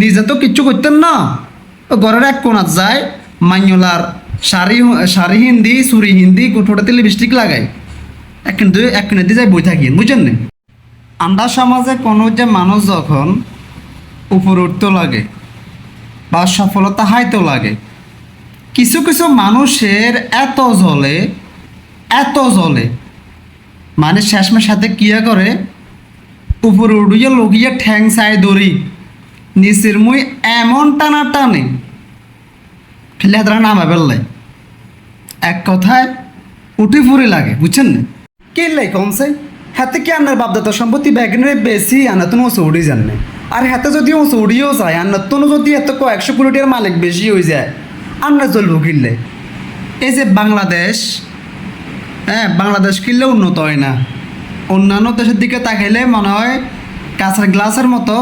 নিজে তো কিচ্ছু করতেন না। ঘরের এক কোনাত যায় মাইনলার শাড়ি শাড়ি হিন্দি সুরি হিন্দি গোটোটাতে লিপস্টিক লাগায়। এক কিন্তু এক কিনে যায় বই থাকি বুঝছেন না? আমরা সমাজে কোনো যে মানুষ যখন উপর উঠতে লাগে বা সফলতা হাইতে লাগে, কিছু কিছু মানুষের এত জলে এত জলে মানে শেষমের সাথে কিয়া করে, উপরে উড়িয়ে লগিয়ে ঠ্যাং চাই দড়ি। নিচের মুই এমন টানা টানে। ফেলে হাতরা নামা বেললাই এক কথায় উঠে ফুরে লাগে বুঝছেন না? কে লাই কমছে? হাতে কি আনার বাপদাতা সম্পত্তি? ব্যাগনের বেশি আনার তো চৌড়ি জানে আর হাতে যদি ও চৌড়িও যায় আনার তো যদি এত কয়েকশো কোটি টাকার মালিক বেশি হয়ে যায় আমরা চলবো কিনলে? এই যে বাংলাদেশ হ্যাঁ বাংলাদেশ কিনলে উন্নত হয় না। অন্যান্য দেশের দিকে তাকাইলে মনে হয় কাঁচের গ্লাসের মতো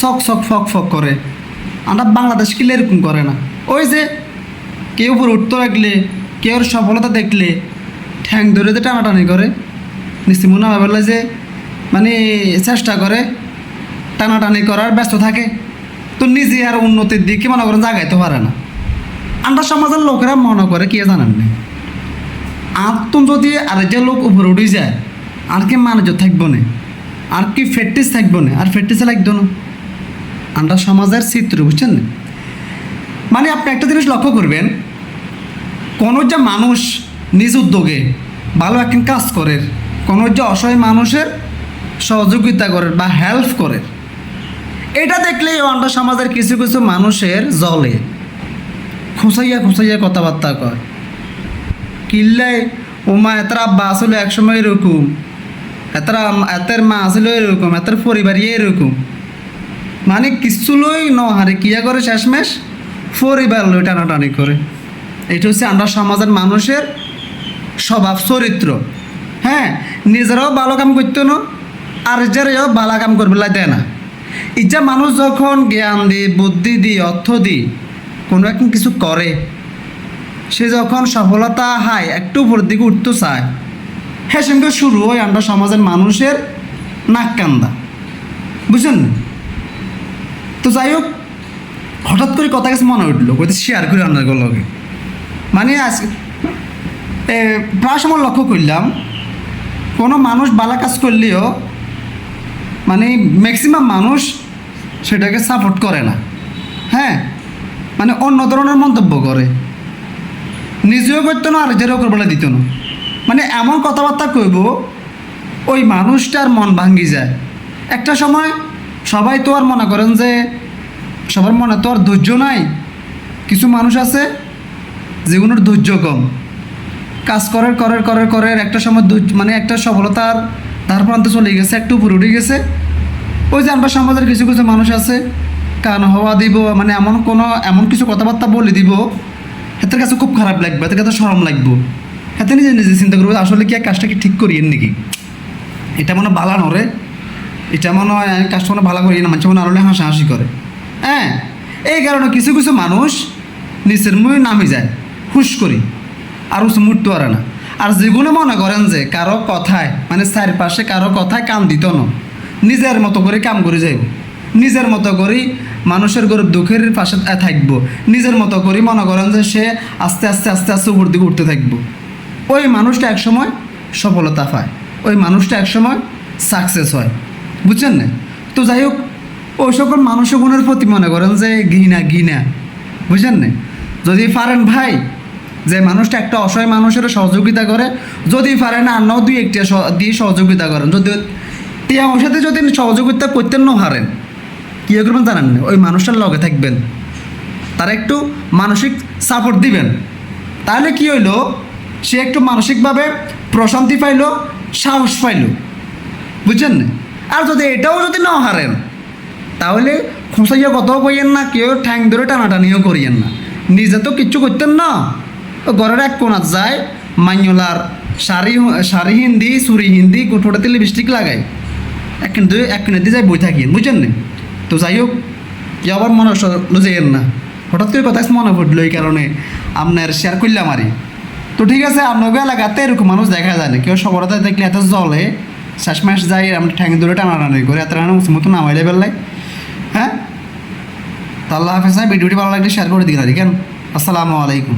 চক চক ফক ফক করে। আমরা বাংলাদেশ কিলে এরকম করে না? ওই যে কেউ উপর উঠতে লাগলে, কেউ সফলতা দেখলে, ঠ্যাং ধরে যে টানাটানি করে। নিশ্চয় মনে হয় বলে যে মানে চেষ্টা করে টানাটানি করার, ব্যস্ত থাকে। তো নিজে আর উন্নতির দিকে মনে করেন জাগাইতে পারে না। আমরা সমাজের লোকেরা মনে করে কে জানেন না? আর তো যদি আর যে লোক উপরে উঠে যায়, আর কি মানুষ থাকব না? আর কি ফেটিস থাকব না? আর ফেটিসে লাগতো না। আমরা সমাজের চিত্র বুঝছেন না? মানে আপনি একটা জিনিস লক্ষ্য করবেন, কোনো যে মানুষ নিজ উদ্যোগে ভালো একদিন কাজ করে, কোনো যে অসহায় মানুষের সহযোগিতা করে বা হেল্প করে, এটা দেখলেই আমরা সমাজের কিছু কিছু মানুষের জলে খুঁচাইয়া খুঁচাইয়া কথাবার্তা কয়। কিল্লায় ওমা এতার আব্বা আসলে একসময় এরকম এতার, এতের মা আসলে এরকম, এতের পরিবার এরকম। মানে কিছু লই হারে কিয়া করে শেষমেশ? পরিবার লই টানাটানি করে। এটা হচ্ছে আমরা সমাজের মানুষের স্বভাব, চরিত্র। হ্যাঁ নিজেরাও ভালো কাম করতো না আর যারাও ভালো কাম করবে দেয় না। ইচ্ছা মানুষ যখন জ্ঞান দি বুদ্ধি দি অর্থ দি কোনো একদিন কিছু করে, সে যখন সফলতা হায়, একটু উপরের দিকে উঠতে চায় হ্যাঁ শুরু হয় আমরা সমাজের মানুষের নাক কান্দা। বুঝছেন? তো যাই হোক, হঠাৎ করে কথা কাছে মনে উঠল কোথায় শেয়ার করে আপনার লগে। মানে আজ প্রায় সময় লক্ষ্য করলাম, কোনো মানুষ বালা কাজ করলেও মানে ম্যাক্সিমাম মানুষ সেটাকে সাপোর্ট করে না। হ্যাঁ? মানে অন্য ধরনের মন্তব্য করে। নিজেও করতো না আর যারাও করবলে দিত না। মানে এমন কথাবার্তা কইব, ওই মানুষটার মন ভাঙ্গি যায়। একটা সময় সবাই তো আর মনে করেন যে সবার মনে তো আর ধৈর্য নাই। কিছু মানুষ আছে যেগুলোর ধৈর্য কম। কাজ করার করার করার করার একটা সময় ধৈর্য- মানে একটা সফলতার ধার প্রান্তে চলে গেছে, একটু উপরে উঠে গেছে। ওই যে আমরা সমাজের কিছু কিছু মানুষ আছে, কান হওয়া দিব মানে এমন কোনো, এমন কিছু কথাবার্তা বলে দিব হাতের কাছে খুব খারাপ লাগবে হাতের কাছে সরম লাগবো। হাতে নিজে নিজে চিন্তা করব, আসলে কি কাজটা কি ঠিক করিয়েন নাকি? এটা মনে হয় বালা নরে এটা মনে হয় কাজটা মনে ভালো করি না, মানুষ মনে আরলে হাসাহাসি করে। হ্যাঁ এই কারণে কিছু কিছু মানুষ নিচের মুই নামি যায়, হুশ করি। আর উঁচু মুটতে পারে না। আর যেগুলো মনে করেন যে কারও কথায় মানে চারপাশে কারও কথায় কাম দিত না। নিজের মতো করে কাম করে যাইব। নিজের মতো করেই মানুষের গরিব দুঃখের পাশে থাকব। নিজের মতো করেই মনে করেন যে সে আস্তে আস্তে আস্তে আস্তে উপর দিকে উঠতে থাকব। ওই মানুষটা একসময় সফলতা পায়, ওই মানুষটা একসময় সাকসেস হয়। বুঝছেন না? তো যাই হোক, ওই সকল মানুষ গুণের প্রতি মনে করেন যে ঘৃণা ঘৃণা। বুঝছেন না? যদি পারেন ভাই, যে মানুষটা একটা অসহায় মানুষের সহযোগিতা করে, যদি পারেন আর নাও দুই একটি দিয়ে সহযোগিতা করেন। যদি টিয়া আমার সাথে যদি সহযোগিতা করতেন না হারেন কী করবেন জানেন না? ওই মানুষটার লগে থাকবেন। তারা একটু মানসিক সাপোর্ট দিবেন। তাহলে কি হইল? সে একটু মানসিকভাবে প্রশান্তি পাইল, সাহস পাইল। বুঝছেন আর যদি এটাও যদি না হারেন, তাহলে খোঁসাইয়া কথাও কইয়েন না, কেউ ঠ্যাং ধরে টানাটানিও করিয়েন না। নিজে তো কিচ্ছু করতেন না। ঘরের এক কোনাত যায়, মাইনলার শাড়ি শাড়ি হিন্দি সুরি হিন্দি গোটোটাতে লিপস্টিক লাগায়। এক কিন্তু এক কিনে যায় বই থাকি বুঝছেন না? তো যাই হোক কি আবার মনে লুজেন না। হঠাৎ করে কথা মনে পড়ল এই কারণে। আপনার শেয়ার করলাম আরই তো ঠিক আছে আপনাকে এলাকাতে এরকম মানুষ দেখা যায় না। কেউ সবরতা দেখলে এত জলে শেষ মাস যাই আমরা ঠ্যাং ধরে টানাটানি করে, এত রান্না মতো নামাইলে বেলায় হ্যাঁ? তা আল্লাহ হাফেজ ভিডিওটি ভালো লাগলে শেয়ার করে দিন আর কেন? আসসালামু আলাইকুম।